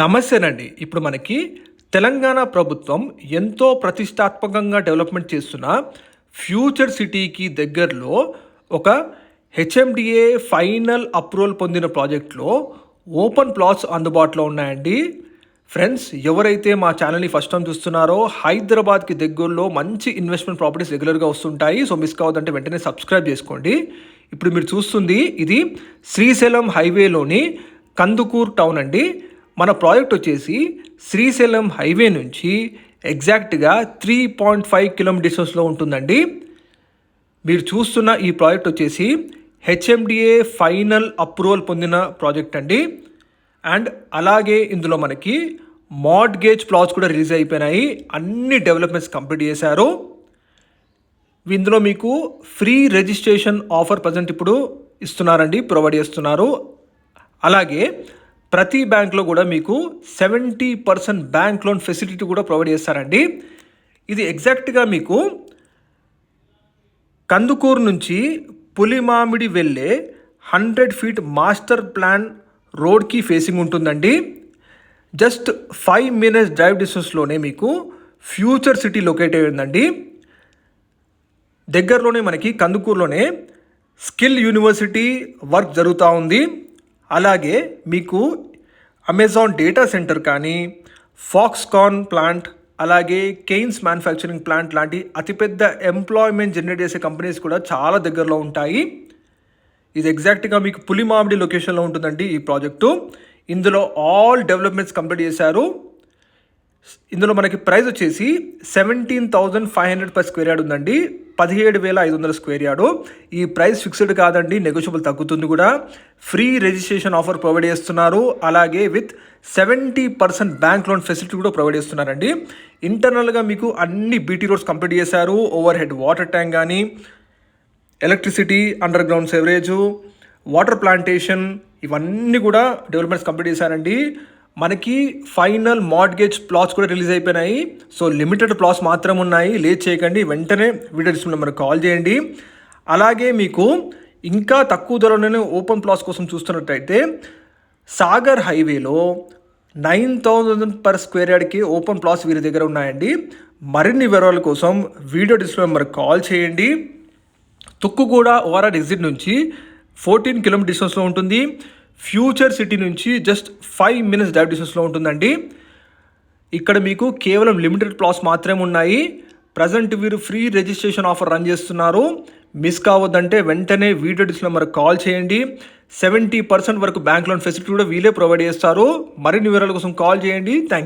నమస్తేనండి. ఇప్పుడు మనకి తెలంగాణ ప్రభుత్వం ఎంతో ప్రతిష్టాత్మకంగా డెవలప్మెంట్ చేస్తున్న ఫ్యూచర్ సిటీకి దగ్గరలో ఒక హెచ్ఎండిఏ ఫైనల్ అప్రూవల్ పొందిన ప్రాజెక్ట్లో ఓపెన్ ప్లాట్స్ అందుబాటులో ఉన్నాయండి. ఫ్రెండ్స్ ఎవరైతే మా ఛానల్ని ఫస్ట్ టైం చూస్తున్నారో హైదరాబాద్కి దగ్గరలో మంచి ఇన్వెస్ట్మెంట్ ప్రాపర్టీస్ రెగ్యులర్గా వస్తుంటాయి. సో మిస్ కావద్దంటే వెంటనే సబ్స్క్రైబ్ చేసుకోండి. ఇప్పుడు మీరు చూస్తుంది ఇది శ్రీశైలం హైవేలోని కందుకూర్ టౌన్ అండి. మన ప్రాజెక్ట్ వచ్చేసి శ్రీశైలం హైవే నుంచి ఎగ్జాక్ట్గా త్రీ పాయింట్ ఫైవ్ కిలోమీటర్స్లో ఉంటుందండి. మీరు చూస్తున్న ఈ ప్రాజెక్ట్ వచ్చేసి హెచ్ఎండిఏ ఫైనల్ అప్రూవల్ పొందిన ప్రాజెక్ట్ అండి. అండ్ అలాగే ఇందులో మనకి మార్డ్గేజ్ ప్లాట్స్ కూడా రిలీజ్ అయిపోయినాయి. అన్ని డెవలప్మెంట్స్ కంప్లీట్ చేశారు. ఇందులో మీకు ఫ్రీ రిజిస్ట్రేషన్ ఆఫర్ ప్రజెంట్ ఇప్పుడు ఇస్తున్నారండి ప్రొవైడ్ చేస్తున్నారు. అలాగే ప్రతి బ్యాంక్లో కూడా మీకు seventy percent bank loan facility కూడా ప్రొవైడ్ చేస్తారండి. ఇది ఎగ్జాక్ట్గా మీకు కందుకూరు నుంచి పులిమామిడి వెళ్ళే హండ్రెడ్ ఫీట్ మాస్టర్ ప్లాన్ రోడ్కి ఫేసింగ్ ఉంటుందండి. జస్ట్ ఫైవ్ మినిట్స్ డ్రైవ్ డిస్టెన్స్లోనే మీకు ఫ్యూచర్ సిటీ లొకేట్ అయ్యిందండి దగ్గరలోనే మనకి కందుకూరులోనే స్కిల్ యూనివర్సిటీ వర్క్ జరుగుతూ ఉంది. అలాగే మీకు అమెజాన్ డేటా సెంటర్ కానీ ఫాక్స్కాన్ ప్లాంట్ అలాగే కెయిన్స్ మ్యానుఫ్యాక్చరింగ్ ప్లాంట్ లాంటి అతిపెద్ద ఎంప్లాయ్మెంట్ జనరేట్ చేసే కంపెనీస్ కూడా చాలా దగ్గరలో ఉంటాయి. ఇది ఎగ్జాక్ట్గా మీకు పులిమామిడి లొకేషన్లో ఉంటుందండి ఈ ప్రాజెక్టు ఇందులో ఆల్ డెవలప్మెంట్స్ కంప్లీట్ చేశారు. ఇందులో మనకి ప్రైస్ వచ్చేసి seventeen thousand five hundred per square yard ఉందండి. పదిహేడు వేల ఐదు వందల స్క్వేర్ యార్డు ఈ ప్రైస్ ఫిక్స్డ్ కాదండి నెగోషియబుల్ తగ్గుతుంది కూడా. ఫ్రీ రిజిస్ట్రేషన్ ఆఫర్ ప్రొవైడ్ చేస్తున్నారు. అలాగే with seventy percent bank loan facility కూడా ప్రొవైడ్ చేస్తున్నారండి. ఇంటర్నల్గా మీకు అన్ని బీటీ రోడ్స్ కంప్లీట్ చేశారు. ఓవర్ హెడ్ వాటర్ ట్యాంక్ కానీ electricity underground sewerage water plantation ఇవన్నీ కూడా డెవలప్మెంట్స్ కంప్లీట్ చేశారండి. మనకి ఫైనల్ మార్ట్గేజ్ ప్లాట్స్ కూడా రిలీజ్ అయిపోయినాయి. సో లిమిటెడ్ ప్లాట్స్ మాత్రం ఉన్నాయి. లేట్ చేయకండి. వెంటనే వీడియో డిస్ప్లే మనకు కాల్ చేయండి. అలాగే మీకు ఇంకా తక్కువ ధరలోనే ఓపెన్ ప్లాట్స్ కోసం చూస్తున్నట్టయితే సాగర్ హైవేలో నైన్ థౌజండ్ పర్ స్క్వేర్ యార్డ్కి ఓపెన్ ప్లాట్స్ వీరి దగ్గర ఉన్నాయండి. మరిన్ని వివరాల కోసం వీడియో డిస్ప్లే మనకు కాల్ చేయండి. తుక్కుగూడ ఓఆర్ఆర్ ఎగ్జిట్ నుంచి ఫోర్టీన్ కిలోమీటర్ డిస్టెన్స్లో ఉంటుంది. ఫ్యూచర్ సిటీ నుంచి జస్ట్ ఫైవ్ మినిట్స్ డ్రైవ్ డిస్టెన్స్లో ఉంటుందండి. ఇక్కడ మీకు కేవలం లిమిటెడ్ ప్లాస్ మాత్రమే ఉన్నాయి. ప్రజెంట్ వీరు ఫ్రీ రిజిస్ట్రేషన్ ఆఫర్ రన్ చేస్తున్నారు. మిస్ కావద్దంటే వెంటనే వీడియో డిస్ప్లే మనకు కాల్ చేయండి. సెవెంటీ పర్సెంట్ వరకు బ్యాంక్ లోన్ ఫెసిలిటీ కూడా వీలే ప్రొవైడ్ చేస్తారు. మరిన్ని వివరాల కోసం కాల్ చేయండి. థ్యాంక్